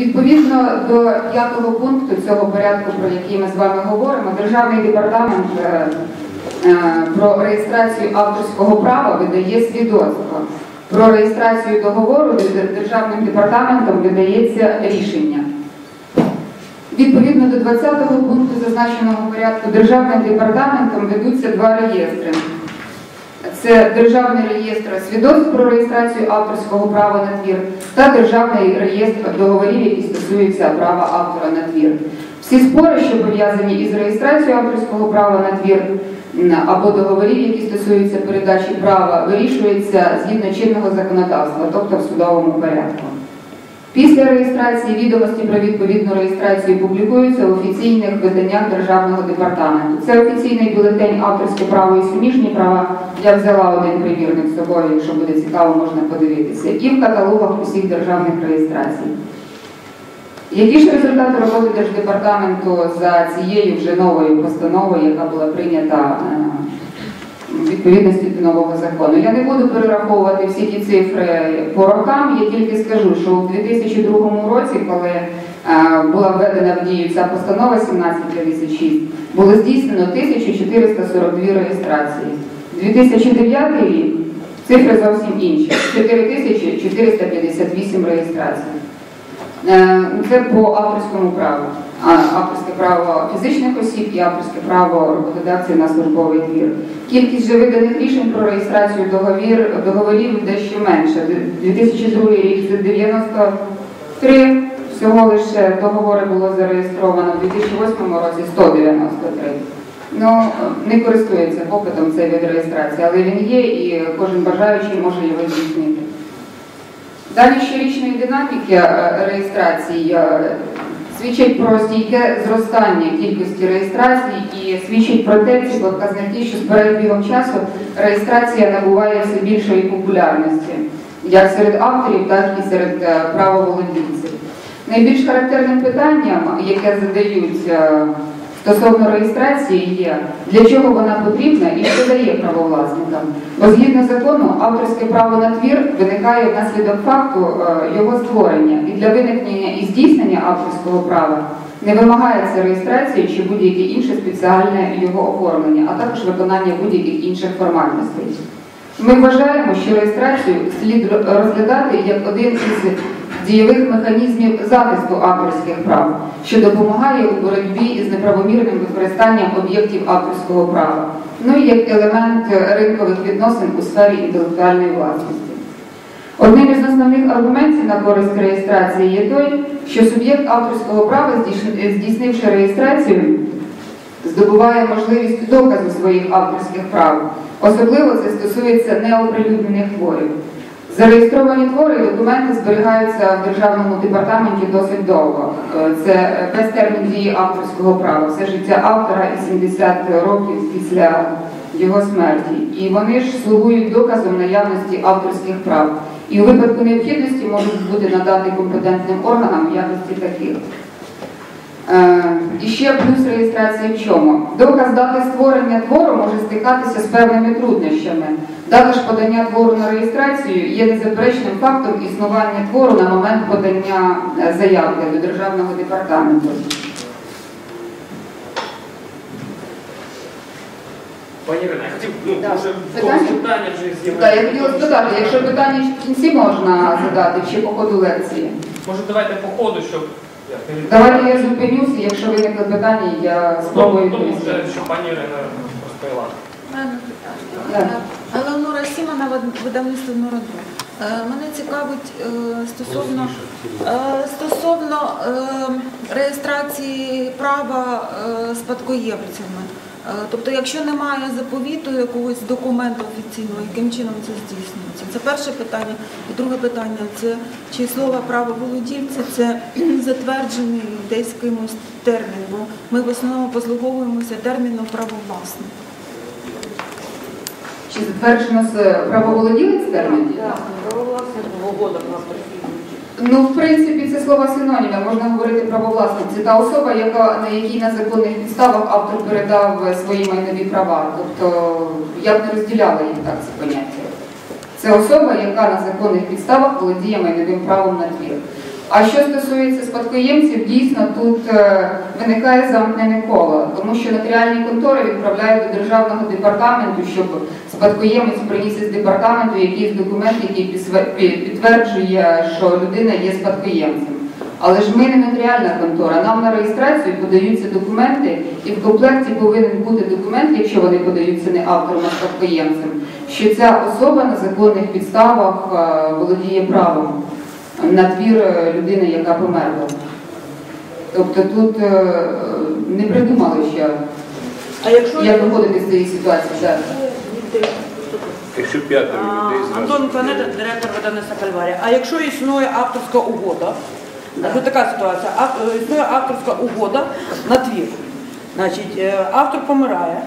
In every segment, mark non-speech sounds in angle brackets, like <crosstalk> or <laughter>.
Відповідно до п'ятого пункту цього порядку, про який ми з вами говоримо, Державний департамент е, е, про реєстрацію авторського права видає свідоцтво. Про реєстрацію договору Державним департаментом видається рішення. Відповідно до 20 пункту зазначеного порядку Державним департаментом ведуться два реєстри. Це Державний реєстр свідоцтв про реєстрацію авторського права на твір та Державний реєстр договорів, які стосуються права автора на твір. Всі спори, що пов'язані із реєстрацією авторського права на твір або договорів, які стосуються передачі права, вирішуються згідно чинного законодавства, тобто в судовому порядку. Після реєстрації відомості про відповідну реєстрацію публікуються в офіційних виданнях Державного департаменту. Це офіційний бюлетень авторське право і суміжні права. Я взяла один примірник з собою, якщо буде цікаво, можна подивитися. І в каталогах усіх державних реєстрацій. Які ж результати роботи Держдепартаменту за цією вже новою постановою, яка була прийнята е, відповідності до нового закону? Я не буду перераховувати всі ті цифри по рокам, я тільки скажу, що у 2002 році, коли е, була введена в дію ця постанова 1756, було здійснено 1442 реєстрації. 2009 рік цифри зовсім інші 4458 реєстрацій. Е, Це по авторському праву. Авторське право фізичних осіб і авторське право роботодавців на службовий твір. Кількість же виданих рішень про реєстрацію договір, договорів дещо менше. 2002 рік це 93, всього лише договори було зареєстровано, в 2008 році 193. Ну, не користується попитом цей вид реєстрації, але він є і кожен бажаючий може його здійснити. Дані щорічної динаміки е, реєстрації е, свідчать про стійке зростання кількості реєстрацій і свідчать про те, ці показники, що з перебігом часу реєстрація набуває все більшої популярності, як серед авторів, так і серед е, правоволодільців. Найбільш характерним питанням, яке задають е, стосовно реєстрації, є для чого вона потрібна і що дає правовласникам. Бо згідно закону, авторське право на твір виникає внаслідок факту е, його створення, і для виникнення і здійснення авторського права не вимагається реєстрації чи будь-яке інше спеціальне його оформлення, а також виконання будь-яких інших формальностей. Ми вважаємо, що реєстрацію слід розглядати як один із дієвих механізмів захисту авторських прав, що допомагає у боротьбі із неправомірним використанням об'єктів авторського права, ну і як елемент ринкових відносин у сфері інтелектуальної власності. Одним із основних аргументів на користь реєстрації є той, що суб'єкт авторського права, здійснивши реєстрацію, здобуває можливість доказу своїх авторських прав. Особливо це стосується неоприлюднених творів. Зареєстровані твори і документи зберігаються в державному департаменті досить довго. Е, Це без термін дії авторського права, все життя автора і 70 років після його смерті. І вони ж слугують доказом наявності авторських прав. І у випадку необхідності можуть бути надати компетентним органам якості таких. Е, І ще плюс реєстрації в чому? Доказ дати створення твору може стикатися з певними труднощами. Дата ж подання твору на реєстрацію є незаперечним фактом існування твору на момент подання е, заявки до Державного департаменту. Пані Ірина, я хотів, ну, Да. може, Питання? вже Так, я хотіла спитати, якщо питання в кінці можна задати чи по ходу лекції? Може, давайте по ходу, щоб... Давайте я зупинюся, якщо виникли питання, я спробую відповісти. що пані Ірина розповіла. Мене питання. Елеонора Сімона, видавництво Нороду. Мене цікавить е, стосовно, е, стосовно е, реєстрації права спадкоємців спадкоємцями. Е, Тобто, якщо немає заповіту якогось документу офіційного, яким чином це здійснюється? Це перше питання. І друге питання це чи слово право володільця це <clears throat> затверджений десь кимось термін, бо ми в основному послуговуємося терміном правовласник. Чи затверджено з правоволоділець термін? Правовласник в угодах на прихідники. Ну, в принципі, це слова синоніми. Можна говорити правовласник. Це та особа, яка на якій на законних підставах автор передав свої майнові права. Тобто я б не розділяла їх так це поняття. Це особа, яка на законних підставах володіє майновим правом на твір. А що стосується спадкоємців, дійсно тут е, виникає замкнене коло, тому що нотаріальні контори відправляють до державного департаменту, щоб спадкоємець приніс із департаменту якийсь документ, який підтверджує, що людина є спадкоємцем. Але ж ми не нотаріальна контора. Нам на реєстрацію подаються документи, і в комплекті повинен бути документ, якщо вони подаються не автором, а спадкоємцем, що ця особа на законних підставах е, володіє правом на твір е, людини, яка померла. Тобто тут е, не придумали ще, А якщо як виходити з цієї ситуації. Так. Якщо п'ятеро людей зразу. Антон Планета, директор видавництва Кальварія. А якщо існує авторська угода, значить така ситуація, е, існує авторська угода на твір. Значить, автор помирає.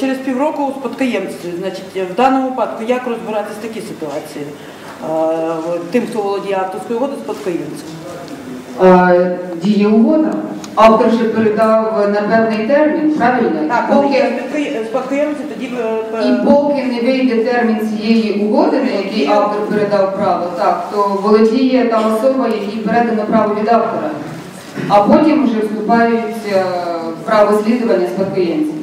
Через півроку у спадкоємці, значить, в даному випадку, як розбиратися в такій ситуації? Е, Тим, хто володіє авторською угодою, спадкоємцем. Е, Діє угода. Автор же передав на певний термін, правильно? Так, поки, спадкоємці, тоді е, і поки не вийде термін цієї угоди, на який автор передав право, так, то володіє та особа, якій передано право від автора. А потім вже вступають в право слідування спадкоємців.